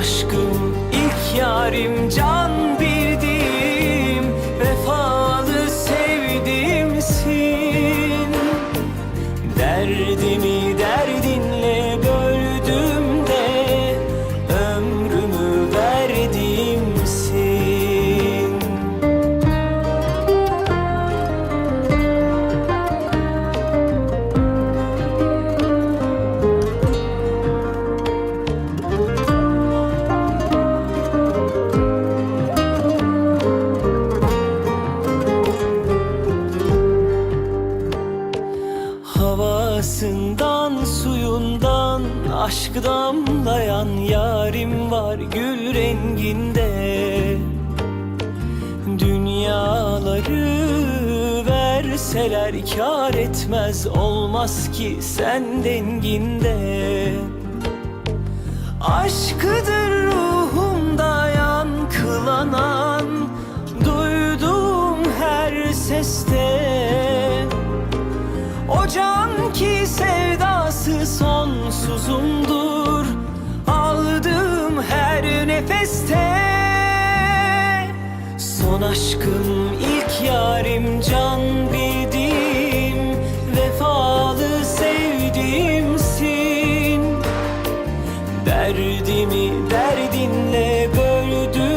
aşkım ilk yarim can bildiğim Vefalı sevdiğimsin. Derdimi derdinle Havasından suyundan aşk damlayan yarim var gül renginde. Dünyaları verseler kar etmez olmaz ki sen denginde. Aşkıdır ruhumda yankılanan Duyduğum her seste Son aşkım ilk yarim can bildiğim Vefalı sevdiğimsin Derdimi derdinle böldüm.